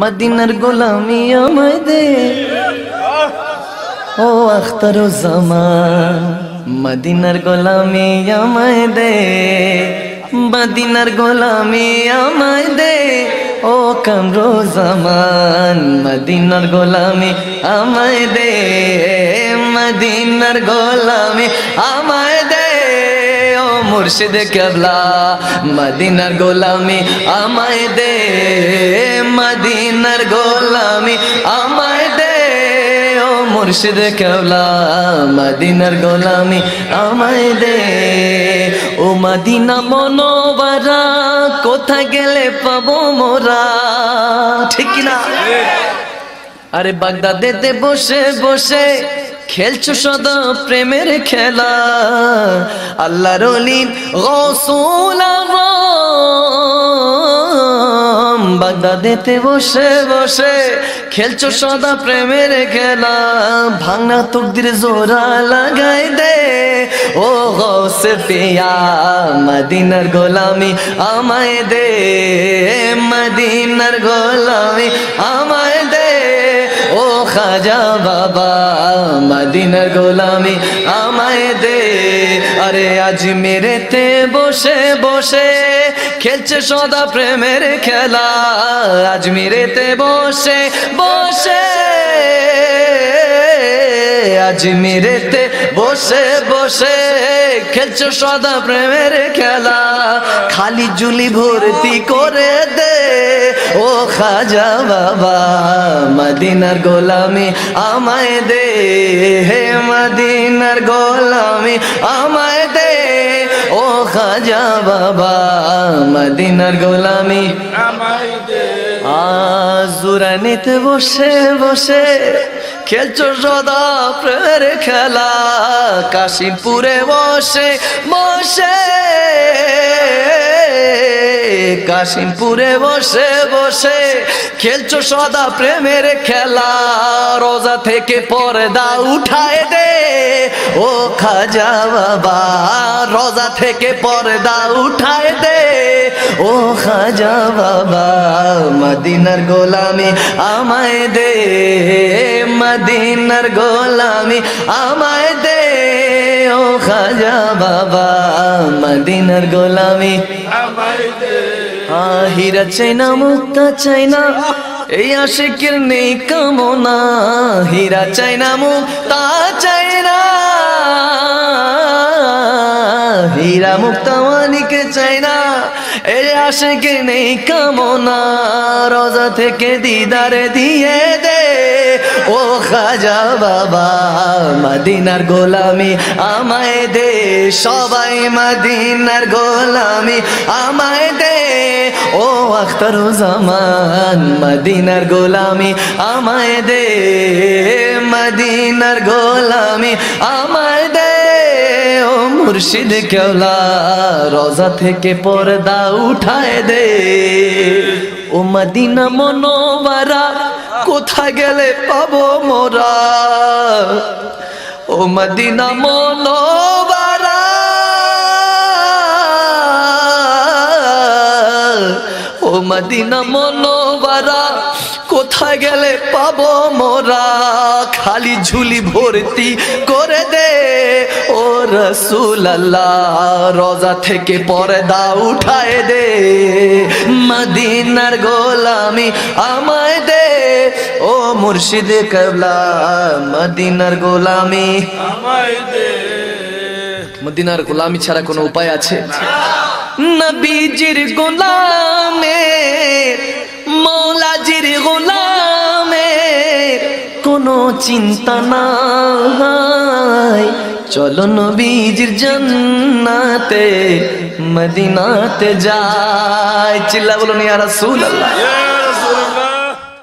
মদিনার গোলামি আমায় দে ও আখতার জামান মদিনার গোলামি আমায় দে মদিনার গোলামি আমায় দে ও কামরো জামান মদিনার গোলামি আমায় দে মদিনার গোলামি আমায় মুর্শিদ কেবলা মদিনার গোলামি আমায় দে মদিনার গোলামি আমায় দে ও মুর্শিদ কেবলা মদিনার গোলামি আমায় দে। ও মদিনা মনোবরা কোথায় গেলে পাবো মোরা? ঠিক না আরে বাগদাদেতে বসে বসে খেলছো সদা প্রেমের খেলা। আল্লাহর অলিন গসুল আজম। বাগদাদেতে বসে বসে খেলছো সদা প্রেমের খেলা। ভাঙনা তকদির জোড়া লাগাই দে। ও গৌসে পিয়া, মদিনার গোলামি আমায় দে। মদিনার গোলামি আমায় খাজা বাবা, মদিনার গোলামি আমায় দে। আরে আজ মেরেতে বসে বসে খেলছে সদা প্রেমের খেলা। আজ মেরেতে বসে বসে আজ মেরেতে বসে বসে খেলছো সদা প্রেমের খেলা। খালি জুলি ভর্তি করে দে ও খাজা বাবা। মদিনার গোলামি আমায় দে হে মদিনার গোলামি আমায় দে ও খাজা বাবা। মদিনার গোলামি আজুরানিতে বসে বসে খেলছো সদা প্রেমের খেলা। কাশিমপুরে বসে বসে। কাশিমপুরে বসে বসে খেলছো সদা প্রেমের খেলা। রোজা থেকে পর্দা উঠায় দে। ও খাজা বাবা, রোজা থেকে পর্দা উঠায় দে। ও খাজা বাবা, মদিনার গোলামি আমায় দে। মদিনার গোলামি আমায় দে। ও খাজা বাবা, মদিনার গোলামি। হীরা চাই না মুক্তা চাই না এই আশিকের নেই কামনা। হীরা চাই না মুক্তা চাই হীরা মুক্তা মানিকে চাই না এই আশিকে নেই কামনা রজা থেকে দিদারে দিয়ে দে ও খাজা বাবা মদিনার গোলামি আমায় দে সবাই মদিনার গোলামি আমায় দে ও আখতার জামান মদিনার গোলামি আমায় দে মদিনার গোলামি আমায় মুর্শিদ কেওলা, রোজা থেকে পর্দা উঠায় দে। ও মদিনা মনোবরা কোথায় গেলে পাবো মোরা? ও মদিনা মনোবরা ও মদিনা মনোবরা কোথায় গেলে পাবো মোরা? খালি ঝুলি ভর্তি করে দে। ও রসুল রোজা থেকে পরে পর্দা উঠায় দে। মদিনার গোলামি আমায় দে। ও মুর্শিদ কবলা মদিনার গোলামি মদিনার গোলামি ছাড়া কোনো উপায় আছে? নবীজির গোলামে কোনো চিন্তা নাই। চলো নবীজির জান্নাতে মদিনাতে যাই। চিল্লা বলো নিয়া রাসূল রাসূলুল্লাহ।